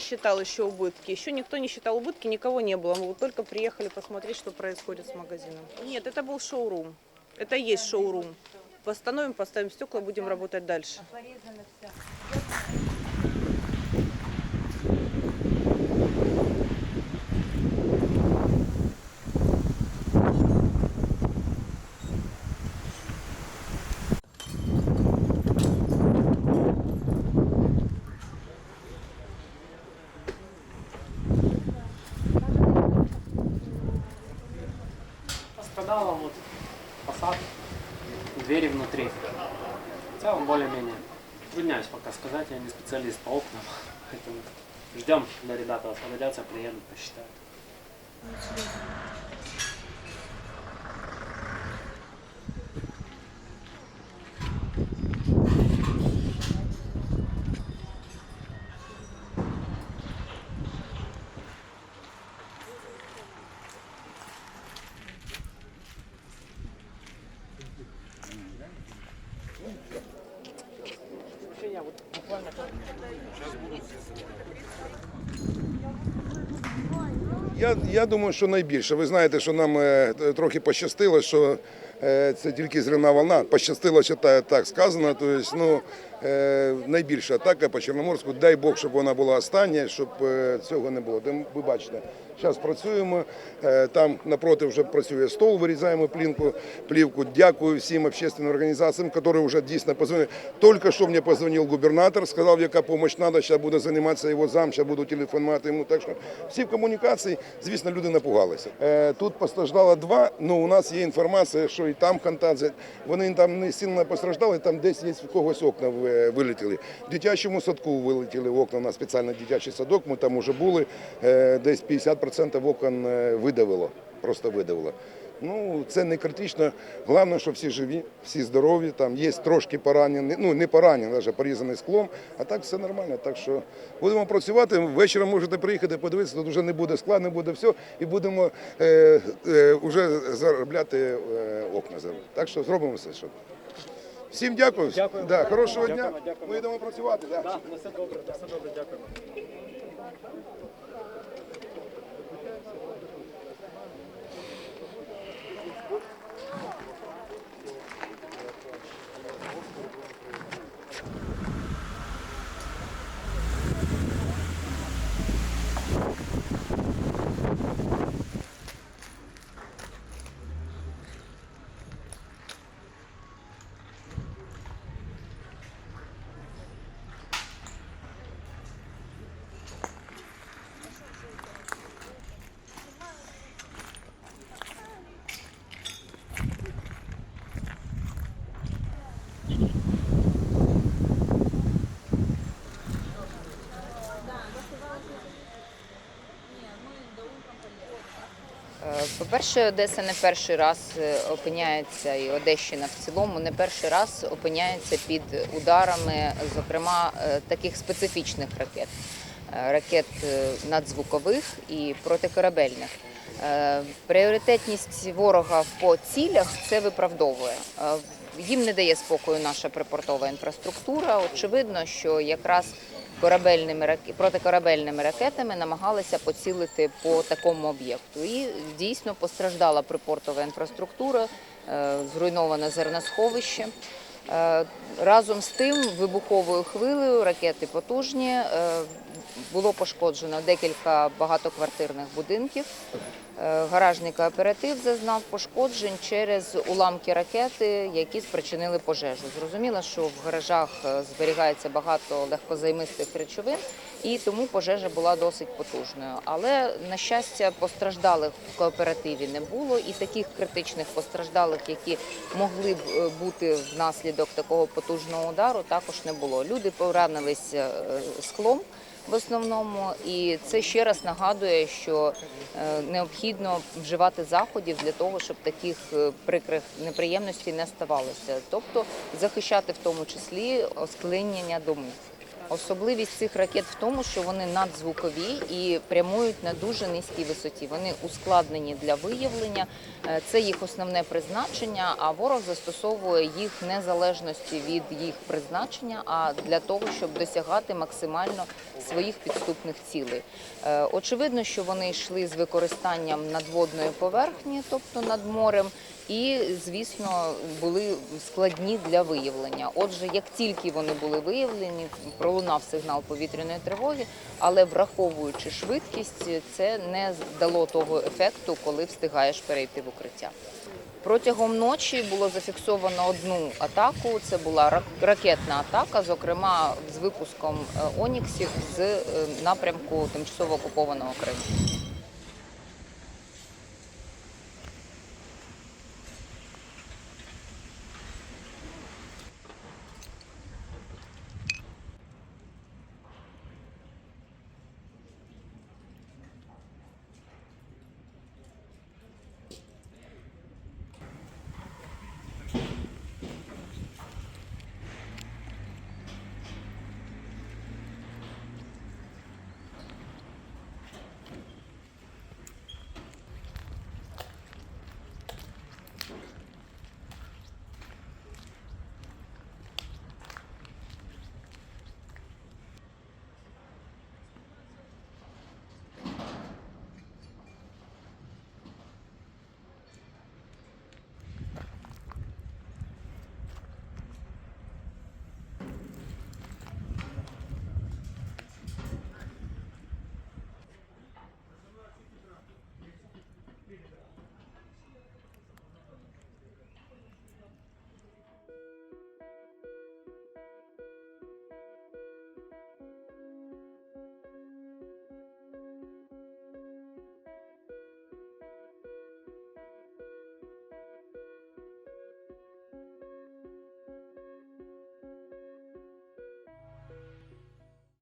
считал еще убытки. Еще никто не считал убытки, никого не было. Мы вот только приехали посмотреть, что происходит с магазином. Нет, это был шоурум. Это и есть шоурум. Восстановим, поставим стекла, будем работать дальше. Целом более-менее. Трудняюсь пока сказать, я не специалист по окнам. Поэтому ждем, когда ребята освободятся, приедут, посчитают. Я, я думаю, що найбільше. Ви знаєте, що нам е, трохи пощастило, що е, це тільки зривна волна. Пощастило, що так сказано. Тобто, ну, е, найбільша атака по Чорноморську. Дай Бог, щоб вона була остання, щоб цього не було. Ви бачите, зараз працюємо. е, Там напроти вже працює стол, вирізаємо плінку, плівку. Дякую всім общественним організаціям, які вже дійсно позвонили. Тільки що мені позвонив губернатор, сказав, яка допомога треба, зараз буде займатися його зам, зараз буду телефонувати йому. Так що всі в комунікації, звісно, люди напугалися. Е, Тут постраждало два, але у нас є інформація, що і там контакт. Вони там не сильно постраждали, там десь є в когось окна ви- вилетіли. В дитячому садку вилетіли окна, у спеціальний дитячий садок, ми там вже були, Е, десь 50% окон е, видавило, просто видавило. Ну, це не критично. Головне, що всі живі, всі здорові. Там є трошки поранені, ну не поранені, навіть порізані склом, а так все нормально. Так що будемо працювати. Вечором можете приїхати, подивитися, тут вже не буде скла, не буде все, і будемо е, е, вже заробляти е, окна. Так що зробимо все. Що. Всім дякую. Дякую. Да, хорошого дня. Дякуємо, дякуємо. Ми йдемо працювати. Да. Так, на все добре, на все добре, дякую. Е, По-перше, Одеса не перший раз е, опиняється, і Одещина в цілому не перший раз опиняється під ударами, зокрема, е, таких специфічних ракет, Е, ракет надзвукових і протикорабельних. Пріоритетність ворога по цілях це виправдовує. Їм не дає спокою наша припортова інфраструктура. Очевидно, що якраз корабельними раке- протикорабельними ракетами намагалися поцілити по такому об'єкту. І дійсно постраждала припортова інфраструктура, е, зруйноване зерносховище. Е, Разом з тим, вибуховою хвилею ракети потужні. Було пошкоджено декілька багатоквартирних будинків. Е, Гаражний кооператив зазнав пошкоджень через уламки ракети, які спричинили пожежу. Зрозуміло, що в гаражах е, зберігається багато легкозаймистих речовин, і тому пожежа була досить потужною. Але на щастя, постраждалих в кооперативі не було, і таких критичних постраждалих, які могли б е, бути внаслідок такого потужного удару, також не було. Люди поранилися е, склом в основному, і це ще раз нагадує, що е, необхідно вживати заходів для того, щоб таких е, прикрих неприємностей не ставалося, тобто захищати в тому числі оскленення домів. Особливість цих ракет в тому, що вони надзвукові і прямують на дуже низькій висоті. Вони ускладнені для виявлення. Е, Це їх основне призначення. А ворог застосовує їх незалежності від їх призначення, а для того, щоб досягати максимально своїх підступних цілей. Е, Очевидно, що вони йшли з використанням надводної поверхні, тобто над морем, і, звісно, були складні для виявлення. Отже, як тільки вони були виявлені, пролунав сигнал повітряної тривоги, але враховуючи швидкість, це не дало того ефекту, коли встигаєш перейти в укриття. Протягом ночі було зафіксовано одну атаку. Це була ракетна атака, зокрема з випуском е, оніксів з е, напрямку тимчасово окупованого Криму.